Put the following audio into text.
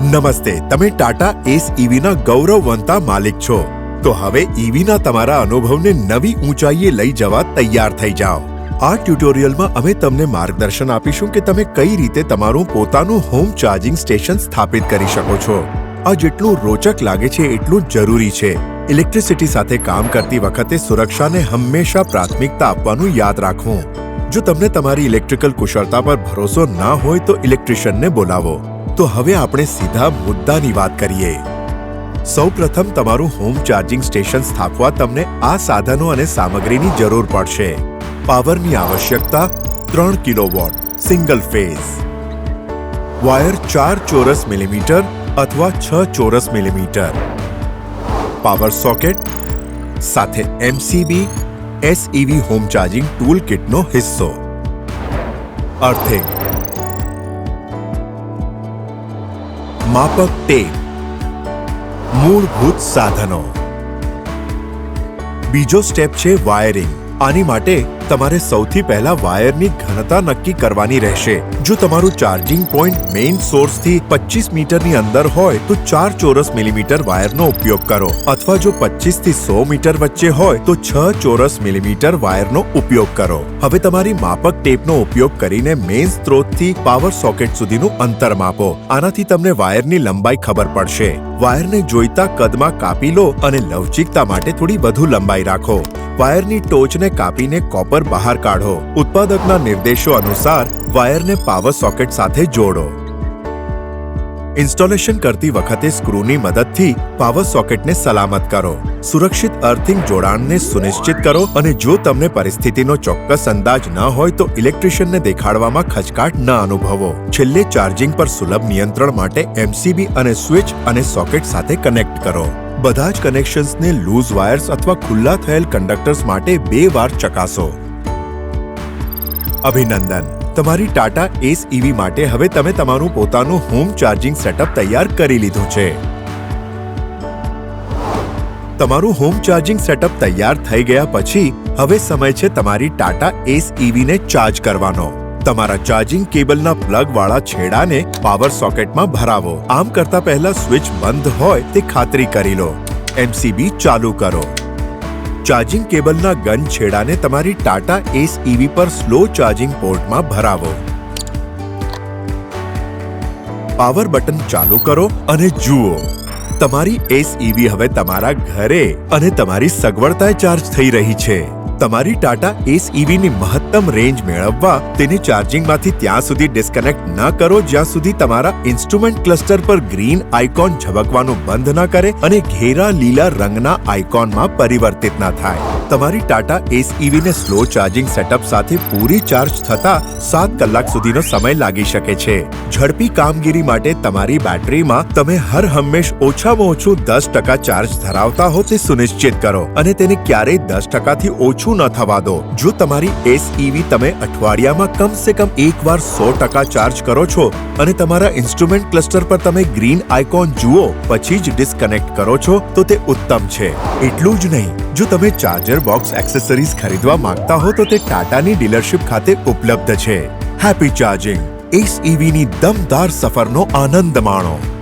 નમસ્તે, તમે ટાટા એસ ઈવીના ગૌરવવંતા માલિક છો. તો હવે ઈવીના તમારા અનુભવને નવી ઊંચાઈએ લઈ જવા તૈયાર થઈ જાઓ. આ ટ્યુટોરિયલમાં અમે તમને માર્ગદર્શન આપીશું કે તમે કઈ રીતે તમારું પોતાનું હોમ ચાર્જિંગ સ્ટેશન સ્થાપિત કરી શકો છો. આ જેટલું રોચક લાગે છે, એટલું જરૂરી છે. ઇલેક્ટ્રિસિટી સાથે કામ કરતી વખતે સુરક્ષાને હંમેશા પ્રાથમિકતા આપવાનું યાદ રાખવું. જો તમને તમારી ઇલેક્ટ્રિકલ કુશળતા પર ભરોસો ના હોય તો ઇલેક્ટ્રિશિયનને બોલાવો. તો હવે આપણે સીધા મુદ્દાની વાત કરીએ. સૌપ્રથમ તમારું હોમ ચાર્જિંગ સ્ટેશન સ્થાપવા તમને આ સાધનો અને સામગ્રીની જરૂર પડશે. પાવરની આવશ્યકતા ત્રણ કિલોવોટ સિંગલ ફેઝ વાયર ચાર ચોરસ મિલીમીટર અથવા છ ચોરસ મિલીમીટર. પાવર સોકેટ સાથે MCB Ace EV home charging tool કિટનો હિસ્સો. અર્થિંગ માપક ટેપ મૂળભૂત સાધનો. બીજો સ્ટેપ છે વાયરિંગ આની માટે તમારે સૌથી પહેલા વાયરની ઘનતા નક્કી કરવાની રહેશે. જો તમારું ચાર્જિંગ પોઈન્ટ મેઇન સોર્સથી પચીસ મીટરની અંદર હોય, તો ચાર ચોરસ મિલીમીટર વાયરનો ઉપયોગ કરો. અથવા જો પચીસથી સો મીટર વચ્ચે હોય, તો છ ચોરસ મિલીમીટર વાયરનો ઉપયોગ કરો. હવે તમારી માપક ટેપનો ઉપયોગ કરીને મેઇન સ્ત્રોતથી પાવર સોકેટ સુધીનું અંતર માપો. આનાથી તમને વાયરની લંબાઈ ખબર પડશે. વાયરને જોઈતા કદમાં કાપી લો અને લવચિકતા માટે થોડી વધુ લંબાઈ રાખો. વાયરની ટોચને કાપીને કોપર બહાર કાઢો. ઉત્પાદકના નિર્દેશો અનુસાર વાયરને પાવર સોકેટ સાથે જોડો. ઇન્સ્ટોલેશન કરતી વખતે સ્ક્રૂની મદદથી પાવર સોકેટને સલામત કરો. સુરક્ષિત અર્થિંગ જોડાણને સુનિશ્ચિત કરો અને જો તમને પરિસ્થિતિનો ચોક્કસ અંદાજ ન હોય તો ઇલેક્ટ્રિશિયનને દેખાડવામાં ખચકાટ ન અનુભવો. છેલ્લે ચાર્જિંગ પર સુલભ નિયંત્રણ માટે એમસીબી અને સ્વિચ અને સોકેટ સાથે કનેક્ટ કરો. બધા જ કનેક્શન્સને લૂઝ વાયર્સ અથવા ખુલ્લા થયેલ કંડક્ટર્સ માટે બે વાર ચકાસો. અભિનંદન. તમારી ટાટા એસ ઈવી માટે હવે તમે તમારું પોતાનું હોમ ચાર્જિંગ સેટઅપ તૈયાર કરી લીધું છે. તમારું હોમ ચાર્જિંગ સેટઅપ તૈયાર થઈ ગયા પછી હવે સમય છે તમારી ટાટા એસ ઈવીને ચાર્જ કરવાનો. તમારા ચાર્જિંગ કેબલના પ્લગ વાળા છેડાને પાવર સોકેટમાં ભરાવો. આમ કરતા પહેલા સ્વિચ બંધ હોય તે ખાતરી કરી લો. એમસીબી ચાલુ કરો. ચાર્જિંગ કેબલના ગન છેડાને તમારી ટાટા એસ ઈવી પર સ્લો ચાર્જિંગ પોર્ટમાં ભરાવો. પાવર બટન ચાલુ કરો અને જુઓ. તમારી એસ ઈવી હવે તમારા ઘરે અને તમારી સગવડતાએ ચાર્જ થઈ રહી છે. તમારી ટાટા એસ ઈવીની મહત્તમ રેન્જ મેળવવા તેને ચાર્જિંગમાંથી ત્યાં સુધી ડિસ્કનેક્ટ ન કરો, જ્યાં સુધી તમારા ઇન્સ્ટ્રુમેન્ટ ક્લસ્ટર પર ગ્રીન આઇકોન ઝબકવાનું બંધ ન કરે અને ઘેરા લીલા રંગના આઇકોનમાં પરિવર્તિત ન થાય. તમારી ટાટા એસ ઈવીને સ્લો ચાર્જિંગ સેટઅપ સાથે પૂરી ચાર્જ થતા સાત કલાક સુધીનો સમય લાગી શકે છે. ઝડપી કામગીરી માટે તમારી બેટરીમાં તમે હર હંમેશ ઓછામાં ઓછું દસ ટકા ચાર્જ ધરાવતા હો તે સુનિશ્ચિત કરો અને તેને ક્યારેય દસ ટકાથી ઓછું ન થવા દો. જો તમારી એસ ઈવી તમે અઠવાડિયામાં કમસે કમ એકવાર સો ટકા ચાર્જ કરો છો અને તમારા ઇન્સ્ટ્રુમેન્ટ ક્લસ્ટર પર તમે ગ્રીન આઇકોન જુઓ, પછી જ ડિસ્કનેક્ટ કરો છો, તો તે ઉત્તમ છે. એટલું જ નહીં. જો તમે ચાર્જર બોક્સ એક્સેસરીઝ ખરીદવા માંગતા હો, તો તે ટાટાની ડીલરશિપ ખાતે ઉપલબ્ધ છે. હેપી ચાર્જિંગ એસ ઈવીની દમદાર સફરનો આનંદ માણો.